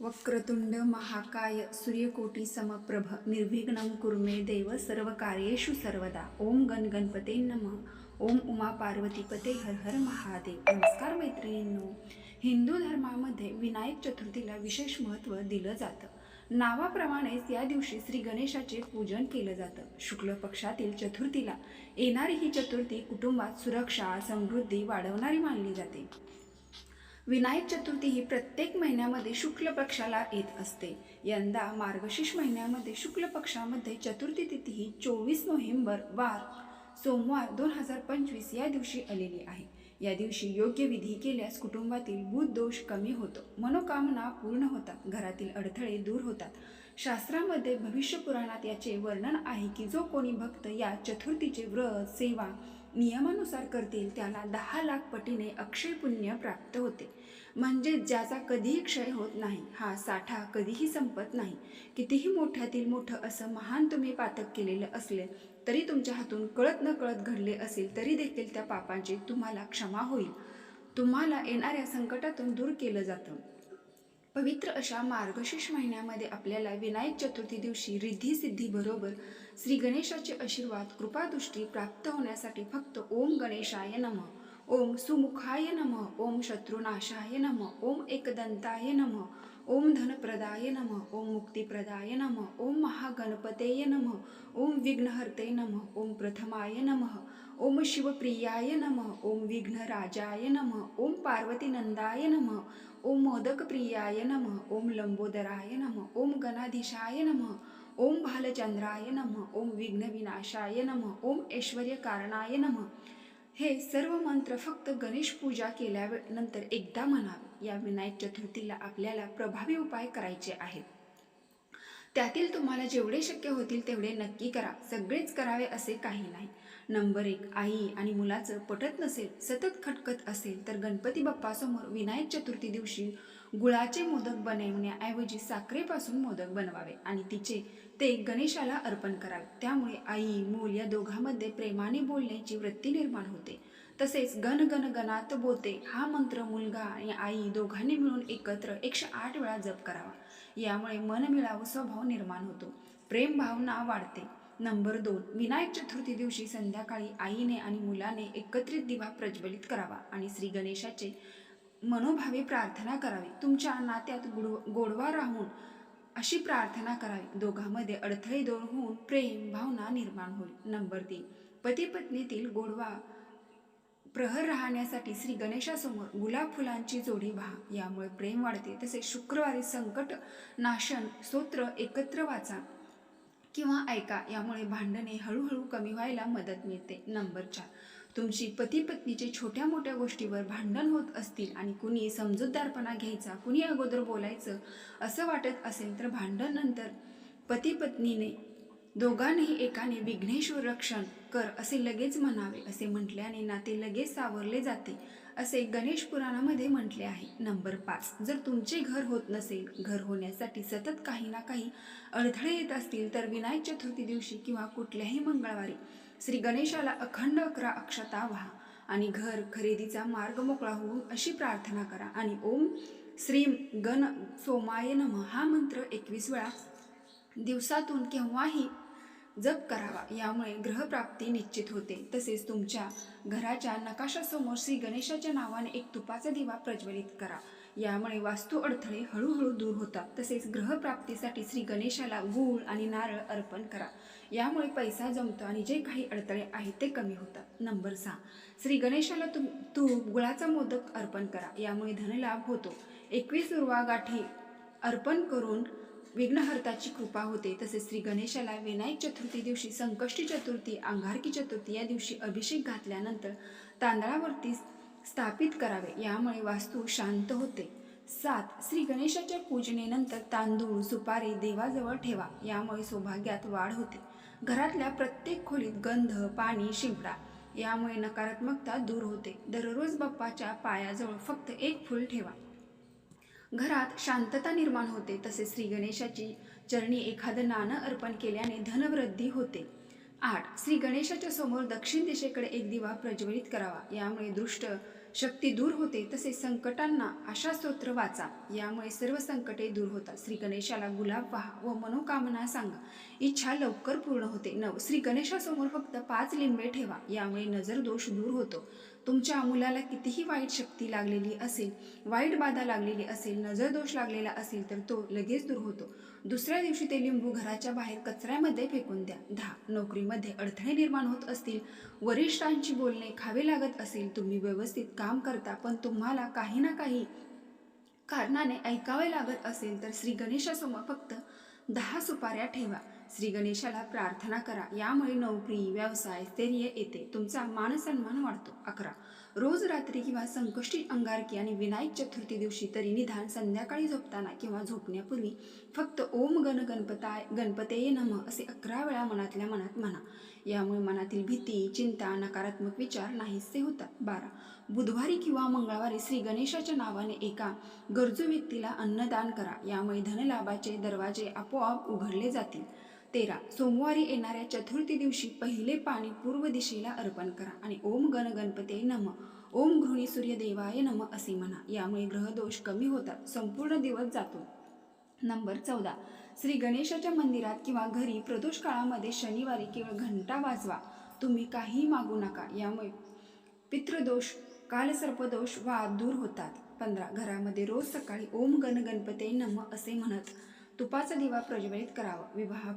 वक्रतुंड महाकाय सूर्यकोटी समप्रभ निर्विघ्नं कुर्मे देव सर्वकार्येषु सर्वदा. ओम गण गणपते नमः. ओम उमा पार्वतीपते हर हर महादेव. नमस्कार मैत्रिणींनो. हिंदू धर्मामध्ये विनायक चतुर्थीला विशेष महत्त्व दिलं जातं. नावाप्रमाणेच या दिवशी श्री गणेशाचे पूजन केलं जातं. शुक्ल पक्षातील चतुर्थीला येणारी ही चतुर्थी कुटुंबात सुरक्षा समृद्धी वाढवणारी मानली जाते. विनायक चतुर्थी ही प्रत्येक महिन्यामध्ये शुक्ल पक्षाला येत असते. यंदा मार्गशीर्ष महिन्यामध्ये शुक्ल पक्षामध्ये चतुर्थी तिथी ही चोवीस नोव्हेंबर वार सोमवार दोन हजार पंचवीस या दिवशी आलेली आहे. या दिवशी योग्य विधी केल्यास कुटुंबातील भूत दोष कमी होतो. मनोकामना पूर्ण होतात. घरातील अडथळे दूर होतात. शास्त्रामध्ये भविष्य पुराणात याचे वर्णन आहे की जो कोणी भक्त या चतुर्थीचे व्रत सेवा नियमानुसार करतील त्याला दहा लाख पटीने अक्षय पुण्य प्राप्त होते. म्हणजे ज्याचा कधीही क्षय होत नाही हा साठा कधीही संपत नाही. कितीही मोठ्यातील मोठं असं महान तुम्ही पातक केलेलं असले तरी तुमच्या हातून कळत न कळत घडले असेल तरी देखील त्या पापांची तुम्हाला क्षमा होईल. तुम्हाला येणाऱ्या संकटातून दूर केलं जातं. पवित्र अशा मार्गशीर्ष महिन्यामध्ये आपल्याला विनायक चतुर्थी दिवशी रिद्धी सिद्धी बरोबर श्री गणेशाचे आशीर्वाद कृपादृष्टी प्राप्त होण्यासाठी फक्त ओम गणेशाय नमः. ओम सुमुखाय नम ओम शत्रुनाशाय नम ओम एकदंताय नम ओम धनप्रदाय नम ओम मुक्तिप्रदाय नम ओम महागणपतेय नम ओम विघ्नहर्ते नम ओम प्रथमाय नम ओम शिवप्रियाय नम ओम विघ्नराजाय नम ओम पार्वतीनंदाय नम ओम मोदकप्रियाय नम ओम लंबोदराय नम ओम गणाधीशाय नम ओम भालचंद्राय नम ओम विघ्नविनाशाय नम ओम ऐश्वर्यकारणाय नम हे सर्व मंत्र फक्त गणेश पूजा केल्यानंतर एकदा म्हणावे. या विनायक चतुर्थीला आपल्याला प्रभावी उपाय करायचे आहेत. त्यातील तुम्हाला जेवढे शक्य होतील तेवढे नक्की करा. सगळेच करावे असे काही नाही. नंबर एक आई आणि मुलाचं पटत नसेल सतत खटकत असेल तर गणपती बाप्पासमोर विनायक चतुर्थी दिवशी गुळाचे मोदक बनवण्याऐवजी साखरेपासून मोदक बनवावे आणि तिचे ते गणेशाला अर्पण करावे. त्यामुळे आई मूल या दोघांमध्ये प्रेमाने बोलण्याची वृत्ती निर्माण होते. तसेच गण गण गणात बोते हा मंत्र मुलगा आणि आई दोघांनी मिळून एकत्र एकशे आठ वेळा जप करावा. यामुळे मनमिळावू स्वभाव निर्माण होतो. प्रेम भावना वाढते. नंबर दोन विनायक चतुर्थी दिवशी संध्याकाळी आईने आणि मुलाने एकत्रित दिवा प्रज्वलित करावा आणि श्री गणेशाचे मनोभावे प्रार्थना करावी. तुमच्या नात्यात गुड गोडवा राहून अशी प्रार्थना करावी. दोघांमध्ये अडथळे दूर होऊन प्रेम भावना निर्माण होईल. नंबर तीन पती पत्नीतील गोडवा प्रहर राहण्यासाठी श्री गणेशासमोर गुलाब फुलांची जोडी व्हा. यामुळे प्रेम वाढते. तसेच शुक्रवारी संकट नाशन स्तोत्र एकत्र वाचा. किंवा ऐका यामुळे भांडणे हळूहळू कमी व्हायला मदत मिळते. नंबर चार. तुमची पती पत्नीचे छोट्या मोठ्या गोष्टीवर भांडण होत असतील आणि कुणी समजूतदारपणा घ्यायचा कुणी अगोदर बोलायचं असं वाटत असेल तर भांडण नंतर पती पत्नीने दोघांनीही एकाने विघ्नेश्वर रक्षण कर असे लगेच म्हणावे असे म्हटल्याने नाते लगेच सावरले जाते. असे गणेश पुराणामध्ये म्हटले आहे. नंबर पाच. जर तुमचे घर होत नसेल घर होण्यासाठी सतत काही ना काही अडथळे येत असतील तर विनायक चतुर्थी दिवशी किंवा कुठल्याही मंगळवारी श्री गणेशाला अखंड अकरा अक्षता व्हा आणि घर खरेदीचा मार्ग मोकळा होऊन अशी प्रार्थना करा आणि ओम श्रीम गण सोमाय नम हा मंत्र एकवीस वेळा दिवसातून केव्हाही जप करावा यामुळे ग्रहप्राप्ती निश्चित होते. तसेच तुमच्या घराच्या नकाशासमोर श्री गणेशाच्या नावाने एक तुपाचा दिवा प्रज्वलित करा. यामुळे वास्तू अडथळे हळूहळू दूर होतात. तसेच ग्रहप्राप्तीसाठी श्री गणेशाला गूळ आणि नारळ अर्पण करा. यामुळे पैसा जमतो आणि जे काही अडथळे आहेत ते कमी होतात. नंबर सहा. श्री गणेशाला तू तूप गुळाचा मोदक अर्पण करा. यामुळे धनलाभ होतो. एकवीस दुर्वा गाठी अर्पण करून विघ्नहर्ताची कृपा होते. तसेच श्री गणेशाला विनायक चतुर्थी दिवशी संकष्टी चतुर्थी अंगारकी चतुर्थी या दिवशी अभिषेक घातल्यानंतर तांदळावरती स्थापित करावे. यामुळे वास्तू शांत होते. सात श्री गणेशाच्या पूजनेनंतर तांदूळ सुपारी देवाजवळ ठेवा. यामुळे सौभाग्यात वाढ होते. घरातल्या प्रत्येक खोलीत गंध पाणी शिंपडा यामुळे नकारात्मकता दूर होते. दररोज बाप्पाच्या पायाजवळ फक्त एक फूल ठेवा. घरात शांतता निर्माण होते. तसे श्री गणेशाची चरणी एखादं नाणं अर्पण केल्याने धनवृद्धी होते. आठ श्री गणेशाच्या समोर दक्षिण दिशेकडे एक दिवा प्रज्वलित करावा. यामुळे दृष्ट शक्ती दूर होते. तसे संकटांना आशा स्तोत्र वाचा. यामुळे सर्व संकटे दूर होतात. श्री गणेशाला गुलाब पहा व मनोकामना सांगा. इच्छा लवकर पूर्ण होते. नऊ श्री गणेशासमोर फक्त पाच लिंबे ठेवा. यामुळे नजर दोष दूर होतो. तुमच्या मुलाला कितीही वाईट शक्ती लागलेली असेल वाईट बाधा लागलेली असेल नजर दोष लागलेला असेल तर तो लगेच दूर होतो. दुसऱ्या दिवशी ते लिंबू घराच्या बाहेर कचऱ्यामध्ये फेकून द्या. दहा. नोकरीमध्ये अडथळे निर्माण होत असतील वरिष्ठांची बोलणे खावे लागत असेल तुम्ही व्यवस्थित काम करता पण तुम्हाला काही ना काही कारणाने ऐकावे लागत असेल तर श्री गणेशासमोर फक्त दहा सुपाऱ्या ठेवा. श्री गणेशाला प्रार्थना करा. यामुळे नोकरी व्यवसाय स्थैर्य येते. तुमचा मानसन्मान वाढतो. अकरा. रोज रात्री किंवा संकष्टी अंगारकी आणि विनायक चतुर्थी दिवशी तरी निधान संध्याकाळी झोपताना किंवा झोपण्यापूर्वी फक्त ओम गण गणपताय गणपतेय नम असे अकरा वेळा मनातल्या मनात म्हणा. यामुळे मनातील भीती चिंता नकारात्मक विचार नाहीसे होतात. बारा. बुधवारी किंवा मंगळवारी श्री गणेशाच्या नावाने एका गरजू व्यक्तीला अन्नदान करा. यामुळे धनलाभाचे दरवाजे आपोआप उघडले जातील. तेरा. सोमवारी येणाऱ्या चतुर्थी दिवशी पहिले पाणी पूर्व दिशेला अर्पण करा आणि ओम गण गणपते नम. ओम घृणी सूर्यदेवाय नम असे म्हणा. यामुळे ग्रहदोष कमी होतात. संपूर्ण दिवस जातो. नंबर चौदा. श्री गणेशाच्या मंदिरात किंवा घरी प्रदोष काळामध्ये शनिवारी केवळ घंटा वाजवा. तुम्ही काहीही मागू नका. यामुळे पितृदोष कालसर्पदोष वाद दूर होतात. पंधरा. घरामध्ये रोज सकाळी ओम गण गणपते नम असे म्हणत तुपाचा दिवा प्रज्वलित करावा. विवाह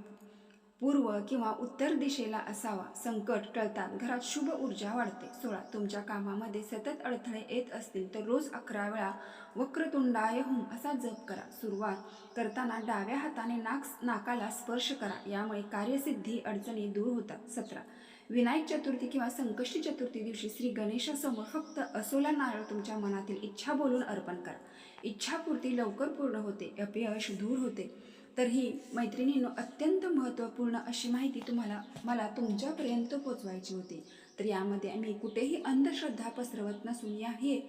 पूर्व किंवा उत्तर दिशेला असावा संकट टळतात घरात शुभ ऊर्जा वाढते. सोळा तुमच्या कामामध्ये सतत अडथळे येत असतील तर रोज अकरा वेळा वक्रतुंडाय हुम असा जप करा. सुरुवात करताना डाव्या हाताने नाक नाकाला स्पर्श करा. यामुळे कार्यसिद्धी अडचणी दूर होतात. सतरा विनायक चतुर्थी किंवा संकष्टी चतुर्थी दिवशी श्री गणेशासमोर फक्त असोला नारळ तुमच्या मनातील इच्छा बोलून अर्पण करा. इच्छापूर्ती लवकर पूर्ण होते. अपयश दूर होते. तर ही मैत्रिणींनो अत्यंत महत्त्वपूर्ण अशी माहिती तुम्हाला मला तुमच्यापर्यंत पोचवायची होती. तर यामध्ये आम्ही कुठेही अंधश्रद्धा पसरवत नसून या हे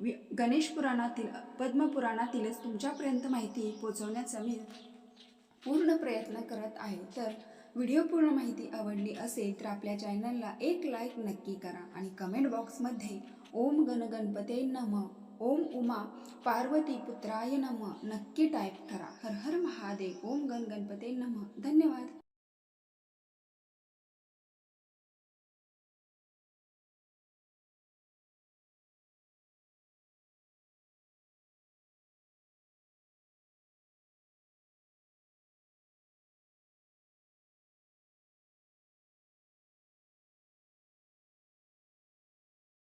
वि गणेश पुराणातील पद्मपुराणातीलच तुमच्यापर्यंत माहिती पोचवण्याचा मी पूर्ण प्रयत्न करत आहे. तर व्हिडिओ पूर्ण माहिती आवडली असेल तर आपल्या चॅनलला एक लाईक नक्की करा आणि कमेंट बॉक्समध्ये ओम गण गणपते नम. ओम उमा पार्वती पुत्राय नम. नक्की टाईप करा. हर हर महादेव. ओम गण गणपते नम. धन्यवाद.